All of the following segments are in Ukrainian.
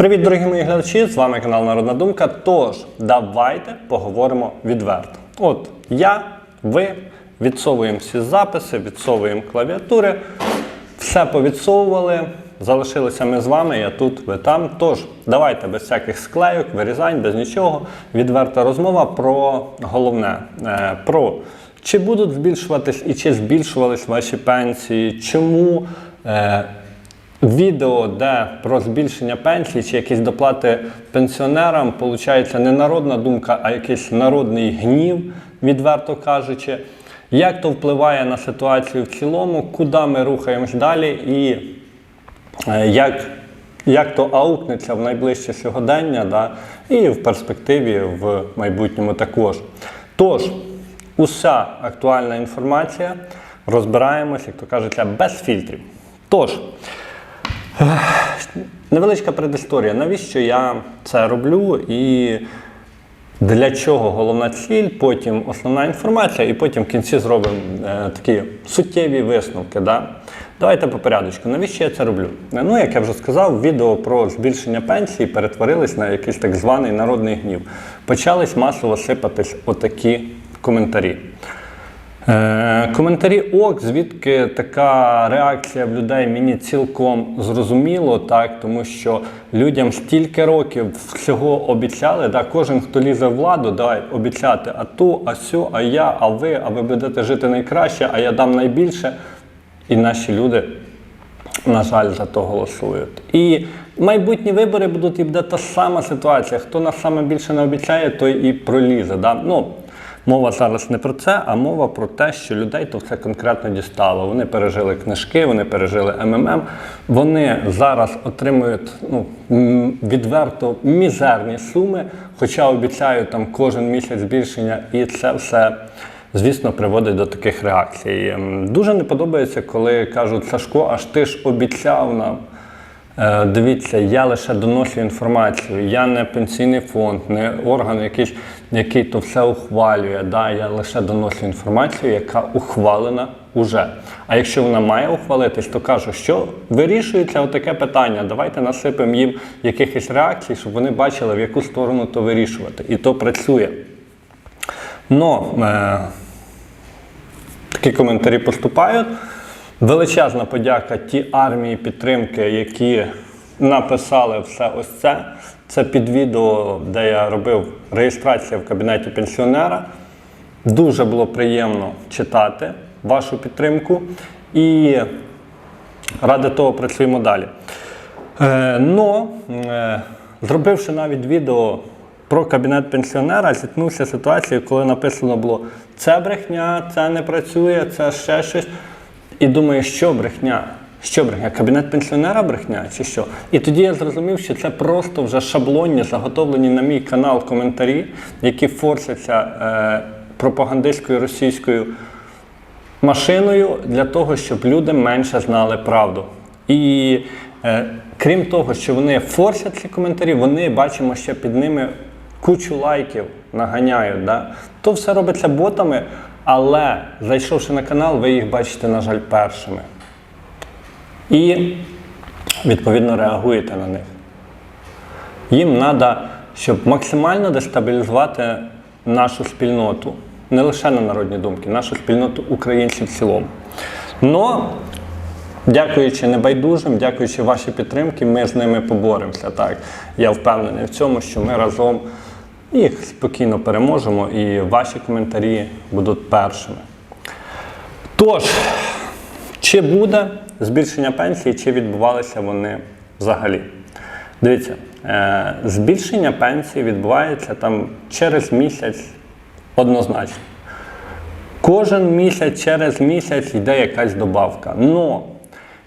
Привіт, дорогі мої глядачі! З вами канал Народна Думка. Тож, давайте поговоримо відверто. От я, ви відсовуємо всі записи, відсовуємо клавіатури, все повідсовували. Залишилися ми з вами, я тут, ви там. Тож, давайте без всяких склейок, вирізань, без нічого. Відверта розмова про головне: е, про чи будуть збільшуватись і чи збільшувались ваші пенсії, чому. Відео, де про збільшення пенсій чи якісь доплати пенсіонерам, виходить не народна думка, а якийсь народний гнів, відверто кажучи. Як то впливає на ситуацію в цілому, куди ми рухаємось далі, і е, як, як то аукнеться в найближче сьогодення, да, і в перспективі в майбутньому також. Тож, уся актуальна інформація розбираємось, як то кажеться, без фільтрів. Тож, Невеличка предісторія. Навіщо я це роблю і для чого головна ціль, потім основна інформація, і потім в кінці зробимо е, такі суттєві висновки. Да? Давайте по порядочку. Навіщо я це роблю? Ну, як я вже сказав, відео про збільшення пенсії перетворились на якийсь так званий народний гнів. Почались масово сипатись отакі коментарі. Е, коментарі ок, звідки така реакція в людей мені цілком зрозуміло, так тому що людям стільки років всього обіцяли. Да, Кожен, хто лізе в владу, дай обіцяти а ту, а сю, а я, а ви, а ви будете жити найкраще, а я дам найбільше. І наші люди, на жаль, за то голосують. І майбутні вибори будуть і буде та сама ситуація. Хто нас саме більше не обіцяє, той і пролізе. Да? Ну, Мова зараз не про це, а мова про те, що людей то все конкретно дістало. Вони пережили книжки, вони пережили МММ. Вони зараз отримують ну, відверто мізерні суми, хоча обіцяють там кожен місяць збільшення, і це все. Звісно, приводить до таких реакцій. Ем, Дуже не подобається, коли кажуть Сашко, аж ти ж обіцяв нам. Е, Дивіться, я лише доношу інформацію. Я не пенсійний фонд, не орган, якийсь, який то все ухвалює. Да? Я лише доношу інформацію, яка ухвалена уже. А якщо вона має ухвалитись, то кажу, що вирішується отаке питання. Давайте насипемо їм якихось реакцій, щоб вони бачили, в яку сторону то вирішувати. І то працює. Но е, такі коментарі поступають. Величезна подяка ті армії підтримки, які написали все ось це. Це під відео, де я робив реєстрацію в кабінеті пенсіонера. Дуже було приємно читати вашу підтримку і ради того працюємо далі. Е, но, е, зробивши навіть відео про кабінет пенсіонера, зіткнувся ситуацією, коли написано було це брехня, це не працює, це ще щось. І думаю, що брехня? Що брехня? Кабінет пенсіонера брехня чи що? І тоді я зрозумів, що це просто вже шаблонні, заготовлені на мій канал коментарі, які форсяться е, пропагандистською російською машиною для того, щоб люди менше знали правду. І е, крім того, що вони форсять ці коментарі, вони бачимо, що під ними кучу лайків наганяють. Да? То все робиться ботами, але зайшовши на канал, ви їх бачите, на жаль, першими. І відповідно реагуєте на них. Їм треба, щоб максимально дестабілізувати нашу спільноту, не лише на народні думки, нашу спільноту українців в цілому. Но, дякуючи небайдужим, дякуючи вашій підтримці, ми з ними поборемося. Так. Я впевнений в цьому, що ми разом їх спокійно переможемо і ваші коментарі будуть першими. Тож, чи буде збільшення пенсії, чи відбувалися вони взагалі? Дивіться, е, збільшення пенсії відбувається там через місяць однозначно. Кожен місяць через місяць йде якась добавка. Но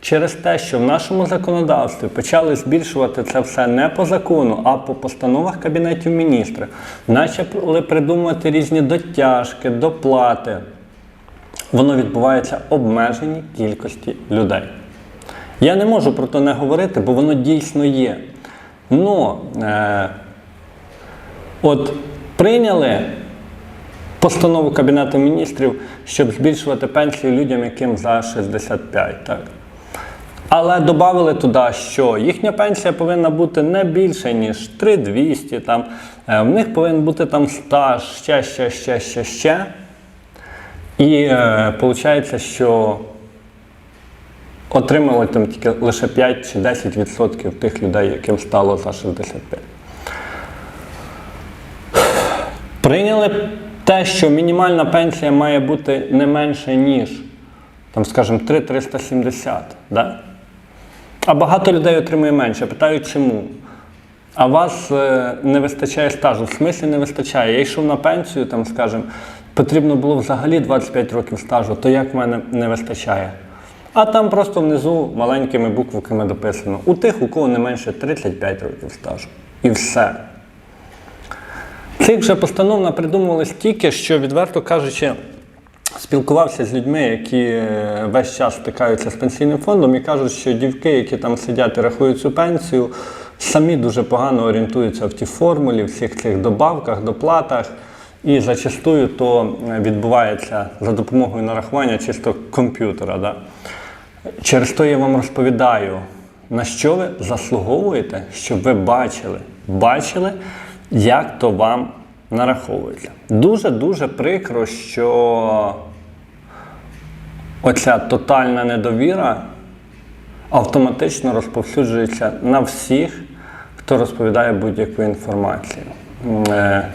через те, що в нашому законодавстві почали збільшувати це все не по закону, а по постановах Кабінетів міністрів, почали придумувати різні дотяжки, доплати, воно відбувається обмеженій кількості людей. Я не можу про це не говорити, бо воно дійсно є. Ну, е, от прийняли постанову Кабінету міністрів, щоб збільшувати пенсію людям, яким за 65. Так? Але додали туди, що їхня пенсія повинна бути не більше, ніж 3200, там, е, в них повинен бути там стаж, ще, ще, ще, ще, ще. І е, виходить, що отримали там тільки лише 5 чи 10% тих людей, яким стало за 65. Прийняли те, що мінімальна пенсія має бути не менше, ніж, там, скажімо, 3,370. Да? А багато людей отримує менше. Питають, чому? А вас е, не вистачає стажу. В смислі не вистачає. Я йшов на пенсію, там, скажімо, потрібно було взагалі 25 років стажу, то як в мене не вистачає? А там просто внизу маленькими буквами дописано: у тих, у кого не менше 35 років стажу. І все. Цих вже постанов напридумували стільки, що, відверто кажучи, спілкувався з людьми, які е, весь час стикаються з пенсійним фондом і кажуть, що дівки, які там сидять і рахують цю пенсію, самі дуже погано орієнтуються в тій формулі, всіх цих добавках, доплатах. І зачастую то е, відбувається за допомогою нарахування чисто комп'ютера. Да? Через то я вам розповідаю, на що ви заслуговуєте, щоб ви бачили, бачили, як то вам нараховується. Дуже-дуже прикро, що оця тотальна недовіра автоматично розповсюджується на всіх, хто розповідає будь-яку інформацію. Е,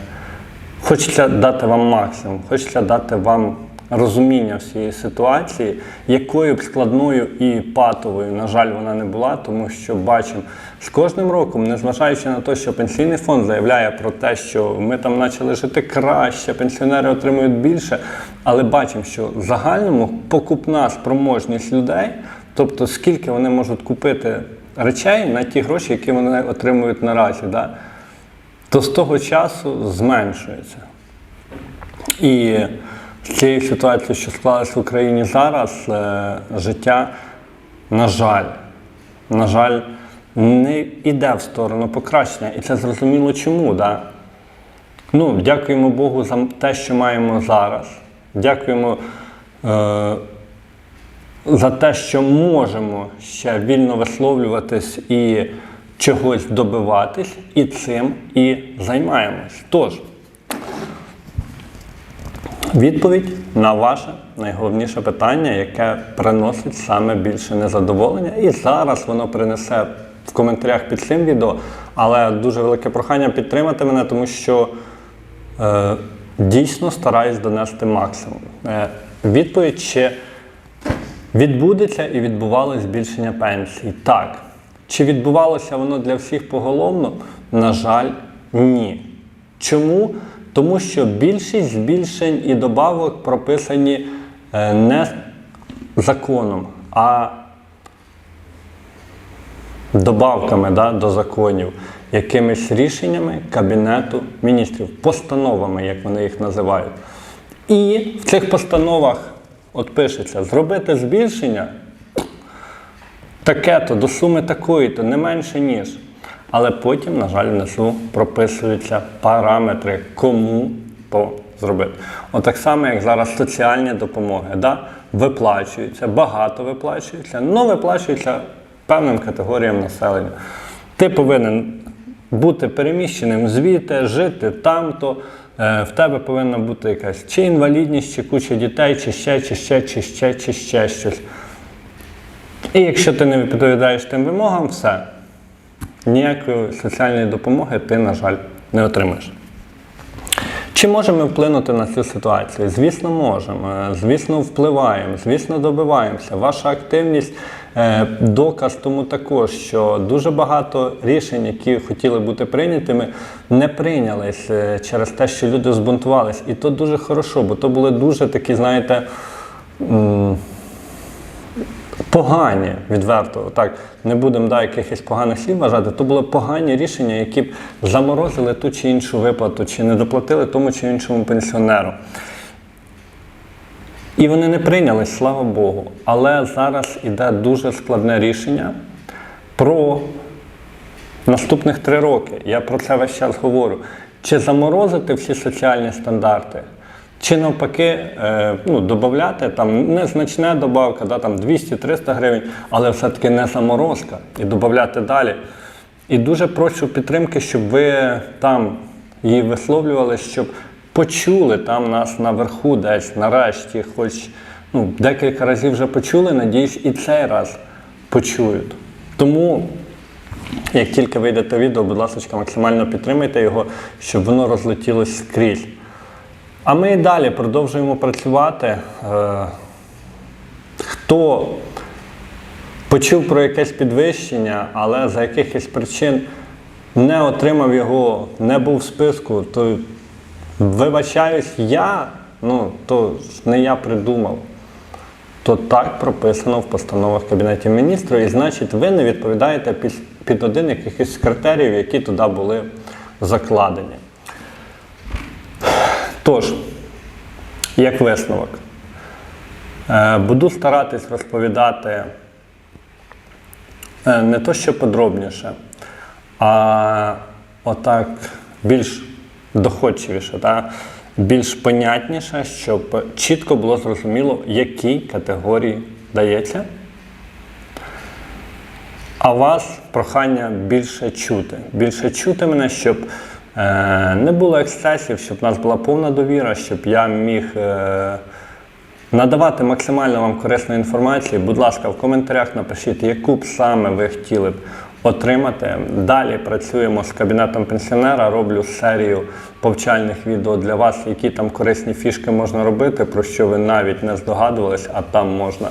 Хочеться дати вам максимум, хочеться дати вам розуміння всієї ситуації, якою б складною і патовою, на жаль, вона не була, тому що бачимо з кожним роком, незважаючи на те, що пенсійний фонд заявляє про те, що ми там почали жити краще, пенсіонери отримують більше, але бачимо, що в загальному покупна спроможність людей, тобто скільки вони можуть купити речей на ті гроші, які вони отримують наразі. Да? то з того часу зменшується. І з цією ситуацією, що склалась в Україні зараз, е, життя, на жаль, на жаль, не йде в сторону покращення. І це зрозуміло чому. Да? Ну, дякуємо Богу за те, що маємо зараз. Дякуємо е, за те, що можемо ще вільно висловлюватись і чогось добиватись, і цим і займаємось. Тож, відповідь на ваше найголовніше питання, яке приносить саме більше незадоволення, і зараз воно принесе в коментарях під цим відео, але дуже велике прохання підтримати мене, тому що е, дійсно стараюсь донести максимум. Е, відповідь чи відбудеться і відбувалось збільшення пенсій? Так. Чи відбувалося воно для всіх поголовно? На жаль, ні. Чому? Тому що більшість збільшень і добавок прописані е, не законом, а добавками да, до законів, якимись рішеннями Кабінету міністрів, постановами, як вони їх називають. І в цих постановах от пишеться зробити збільшення таке-то до суми такої-то, не менше ніж. Але потім, на жаль, внизу прописуються параметри, кому то зробити. От так само, як зараз соціальні допомоги, да? виплачуються, багато виплачуються, але виплачуються певним категоріям населення. Ти повинен бути переміщеним звідти, жити там-то. Е, В тебе повинна бути якась чи інвалідність, чи куча дітей, чи ще, чи ще, чи ще, чи ще щось. І якщо ти не відповідаєш тим вимогам, все. Ніякої соціальної допомоги ти, на жаль, не отримаєш. Чи можемо вплинути на цю ситуацію? Звісно, можемо. Звісно, впливаємо, звісно, добиваємося. Ваша активність е, доказ тому також, що дуже багато рішень, які хотіли бути прийнятими, не прийнялись е, через те, що люди збунтувались. І то дуже хорошо, бо то були дуже такі, знаєте. Погані, відверто, так, не будемо да, якихось поганих слів вважати, то були погані рішення, які б заморозили ту чи іншу виплату, чи не доплатили тому чи іншому пенсіонеру. І вони не прийняли, слава Богу. Але зараз іде дуже складне рішення про наступних три роки. Я про це весь час говорю. Чи заморозити всі соціальні стандарти, Чи навпаки, е, ну, додати там незначна добавка, да, там 200-300 гривень, але все-таки не заморозка, і додати далі. І дуже прошу підтримки, щоб ви там її висловлювали, щоб почули там нас наверху, десь нарешті, хоч ну, декілька разів вже почули, надіюсь, і цей раз почують. Тому, як тільки вийде те відео, будь ласка, максимально підтримайте його, щоб воно розлетілось скрізь. А ми і далі продовжуємо працювати. Е, Хто почув про якесь підвищення, але за якихось причин не отримав його, не був в списку, то вибачаюсь, я, ну, то не я придумав. То так прописано в постановах Кабінетів міністрів, і значить, ви не відповідаєте під, один якихось критеріїв, які туди були закладені. Тож, як висновок, е, буду старатись розповідати е, не то, що подробніше, а отак більш доходчивіше, та? більш понятніше, щоб чітко було зрозуміло, якій категорії дається. А вас прохання більше чути. Більше чути мене, щоб не було ексцесів, щоб в нас була повна довіра, щоб я міг е, надавати максимально вам корисної інформації. Будь ласка, в коментарях напишіть, яку б саме ви хотіли б отримати. Далі працюємо з кабінетом пенсіонера, роблю серію повчальних відео для вас, які там корисні фішки можна робити, про що ви навіть не здогадувались, а там можна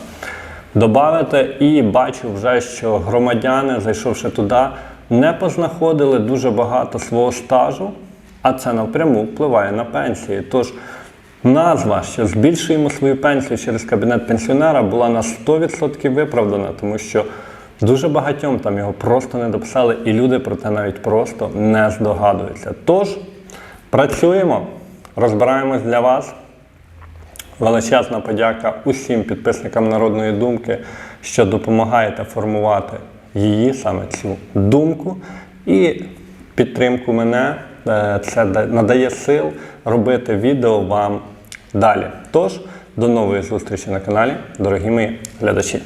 додати. І бачу вже, що громадяни, зайшовши туди, не познаходили дуже багато свого стажу, а це напряму впливає на пенсії. Тож назва, що збільшуємо свою пенсію через кабінет пенсіонера, була на 100% виправдана, тому що дуже багатьом там його просто не дописали, і люди про це навіть просто не здогадуються. Тож працюємо, розбираємось для вас. Величезна подяка усім підписникам Народної думки, що допомагаєте формувати її, саме цю думку. І підтримку мене е, це да- надає сил робити відео вам далі. Тож, до нової зустрічі на каналі, дорогі мої глядачі.